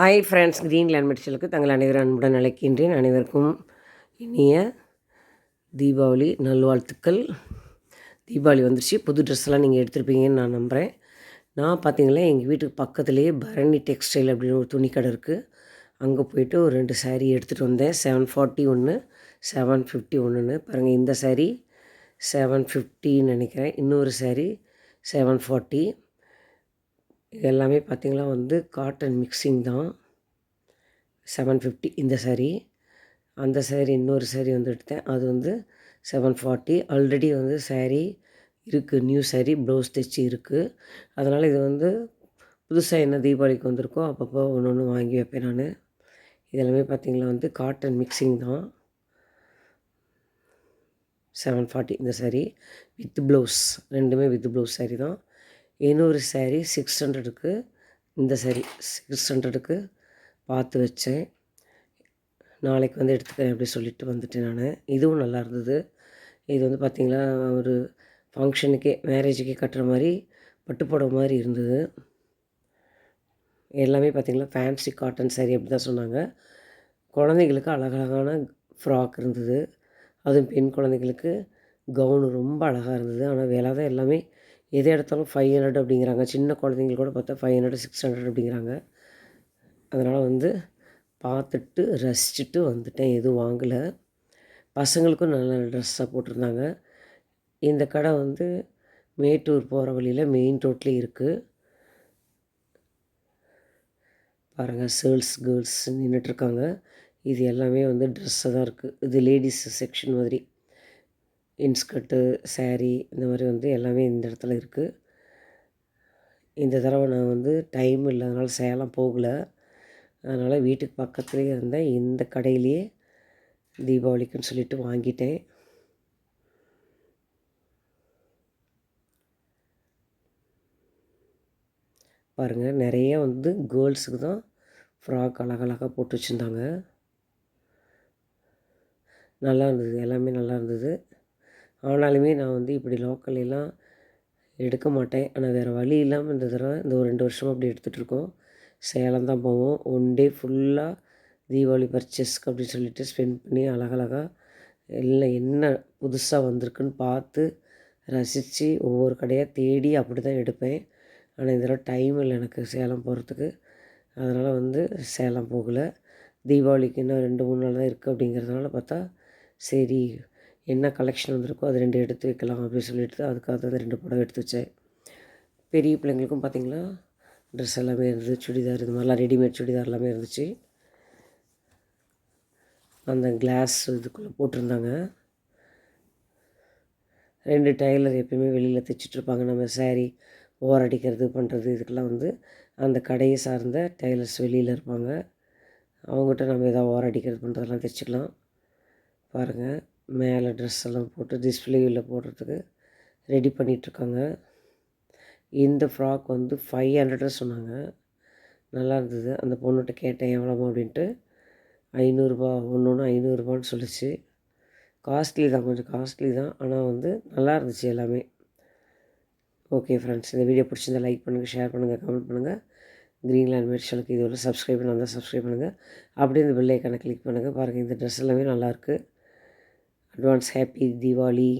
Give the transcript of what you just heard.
Hi friends green land மெடிசலுக்கு தங்கள் அனைவரும் அன்புடன் அழைக்கின்றேன். அனைவருக்கும் இனிய தீபாவளி நல்வாழ்த்துக்கள். தீபாவளி வந்துருச்சு. புது ட்ரெஸ்லாம் நீங்கள் எடுத்துருப்பீங்கன்னு நான் நம்புகிறேன் நான் பார்த்தீங்களா எங்கள் வீட்டுக்கு பக்கத்துலேயே பரணி டெக்ஸ்டைல் அப்படின்னு ஒரு துணி கடை இருக்குது அங்கே போயிட்டு ஒரு ரெண்டு சேரீ எடுத்துகிட்டு வந்தேன். செவன் ஃபார்ட்டி ஒன்று செவன் ஃபிஃப்டி ஒன்றுன்னு பாருங்கள் இந்த சேரீ செவன் ஃபிஃப்டின்னு நினைக்கிறேன். இன்னொரு saree செவன் ஃபார்ட்டி இது எல்லாமே பார்த்திங்களா வந்து காட்டன் மிக்சிங் தான். செவன் ஃபிஃப்டி இந்த saree. அந்த சேரீ இன்னொரு சேரீ வந்து எடுத்தேன். அது வந்து செவன் ஃபார்ட்டி ஆல்ரெடி வந்து சேரீ இருக்குது நியூ சேரீ ப்ளவுஸ் தைச்சி இருக்குது அதனால் இது வந்து புதுசாக என்ன தீபாவளிக்கு வந்திருக்கோ அப்பப்போ ஒன்று ஒன்று வாங்கி வைப்பேன் நான். இதெல்லாமே பார்த்திங்களா வந்து காட்டன் மிக்சிங் தான். செவன் ஃபார்ட்டி இந்த saree வித் ப்ளவுஸ் ரெண்டுமே வித் ப்ளவுஸ் saree தான். இன்னொரு சேரீ சிக்ஸ் ஹண்ட்ரடுக்கு இந்த சேரீ சிக்ஸ் ஹண்ட்ரடுக்கு பார்த்து வச்சேன். நாளைக்கு வந்து எடுத்துக்கிறேன் அப்படி சொல்லிட்டு வந்துட்டேன் நான். இதுவும் நல்லா இருந்தது. இது வந்து பார்த்திங்களா ஒரு ஃபங்க்ஷனுக்கே மேரேஜுக்கே கட்டுற மாதிரி பட்டுப்புடவை மாதிரி இருந்தது. எல்லாமே பார்த்திங்களா ஃபேன்சி காட்டன் saree அப்படி தான் சொன்னாங்க. குழந்தைங்களுக்கு அழகழகான ஃப்ராக் இருந்தது. அதுவும் பெண் குழந்தைங்களுக்கு கவுனு ரொம்ப அழகாக இருந்தது. ஆனால் விலை தான் எல்லாமே எது எடுத்தாலும் ஃபைவ் ஹண்ட்ரட் அப்படிங்கிறாங்க. சின்ன குழந்தைங்களுக்கு கூட பார்த்தா ஃபைவ் ஹண்ட்ரட் சிக்ஸ் ஹண்ட்ரட் அப்படிங்கிறாங்க. அதனால் வந்து பார்த்துட்டு ரசிச்சுட்டு வந்துட்டேன். எதுவும் வாங்கலை. பசங்களுக்கும் நல்ல ட்ரெஸ்ஸாக போட்டிருந்தாங்க. இந்த கடை வந்து மேட்டூர் போகிற வழியில் மெயின் ரோட்லேயே இருக்குது பாருங்கள் சேர்ல்ஸ் கேர்ள்ஸ் நின்றுட்டுருக்காங்க இது எல்லாமே வந்து ட்ரெஸ்ஸாக தான் இருக்குது இது லேடிஸ் செக்ஷன் மாதிரி. இன்ஸ்கர்ட்டு saree இந்த மாதிரி வந்து எல்லாமே இந்த இடத்துல இருக்குது இந்த தடவை நான் வந்து டைம் இல்லாதனால சேலம் போகலை. அதனால் வீட்டுக்கு பக்கத்துலேயே இருந்தேன் இந்த கடையிலேயே தீபாவளிக்குன்னு சொல்லிட்டு வாங்கிட்டேன். பாருங்கள் நிறைய வந்து கேர்ள்ஸுக்கு தான் ஃப்ராக் அழகழகாக போட்டு வச்சுருந்தாங்க. நல்லா இருந்தது எல்லாமே நல்லா இருந்தது. ஆனாலுமே நான் வந்து இப்படி லோக்கல்லாம் எடுக்க மாட்டேன். ஆனால் வேறு வழி இல்லாமல் இந்த தடவை இந்த ஒரு ரெண்டு வருஷமாக அப்படி எடுத்துகிட்டு இருக்கோம். சேலம் தான் போவோம். ஒன் டே ஃபுல்லாக தீபாவளி பர்ச்சேஸ்க்கு அப்படின்னு சொல்லிட்டு ஸ்பெண்ட் பண்ணி அழகழகாக எல்லாம் என்ன புதுசாக வந்திருக்குன்னு பார்த்து ரசித்து ஒவ்வொரு கடையாக தேடி அப்படி தான் எடுப்பேன். ஆனால் இந்த தடவை டைம் இல்லை எனக்கு சேலம் போகிறதுக்கு அதனால் வந்து சேலம் போகலை. தீபாவளிக்கு இன்னும் ரெண்டு மூணு நாள் தான் இருக்குது அப்படிங்கிறதுனால பார்த்தா சரி என்ன கலெக்ஷன் வந்திருக்கோ அது ரெண்டு எடுத்து வைக்கலாம் அப்படின்னு சொல்லிட்டு அதுக்காக தான் ரெண்டு புடவை எடுத்து வச்சேன். பெரிய பிள்ளைங்களுக்கும் பார்த்திங்களா ட்ரெஸ் எல்லாமே இருந்தது சுடிதார் இது மாதிரிலாம் ரெடிமேட் சுடிதார் எல்லாமே இருந்துச்சு. அந்த கிளாஸ் இதுக்குள்ளே போட்டிருந்தாங்க. ரெண்டு டைலர் எப்பயுமே வெளியில் தைச்சிட்ருப்பாங்க நம்ம சேரீ ஓர் அடிக்கிறது பண்ணுறது இதுக்கெல்லாம் வந்து அந்த கடையை சார்ந்த டைலர்ஸ் வெளியில் இருப்பாங்க. அவங்ககிட்ட நம்ம எதாவது ஓர் அடிக்கிறது பண்ணுறதெல்லாம் தைச்சிக்கலாம் பாருங்கள் மேலே ட்ரெஸ் எல்லாம் போட்டு டிஸ்பிளேவில் போடுறதுக்கு ரெடி பண்ணிகிட்ருக்காங்க இந்த ஃப்ராக் வந்து ஃபைவ் ஹண்ட்ரட் சொன்னாங்க. நல்லா இருந்தது. அந்த பொண்ணுகிட்ட கேட்டேன் எவ்வளோமா அப்படின்ட்டு. ஐநூறுரூபா ஒன்று ஒன்று ஐநூறுரூபான்னு சொல்லிச்சு. காஸ்ட்லி தான் கொஞ்சம் காஸ்ட்லி தான். ஆனால் வந்து நல்லா இருந்துச்சு எல்லாமே. ஓகே ஃப்ரெண்ட்ஸ் இந்த வீடியோ பிடிச்சிருந்தா லைக் பண்ணுங்கள் ஷேர் பண்ணுங்கள் கமெண்ட் பண்ணுங்கள் க்ரீன்லேண்ட் மெடிஷனுக்கு இது ஒரு சப்ஸ்கிரைப் பண்ணால் தான் சப்ஸ்கிரைப் பண்ணுங்கள் அப்படியே இந்த பெல் கிளிக் பண்ணுங்கள் பாருங்கள் இந்த ட்ரெஸ் எல்லாமே நல்லாயிருக்கு એડવાન્સ હેપી દિવાળી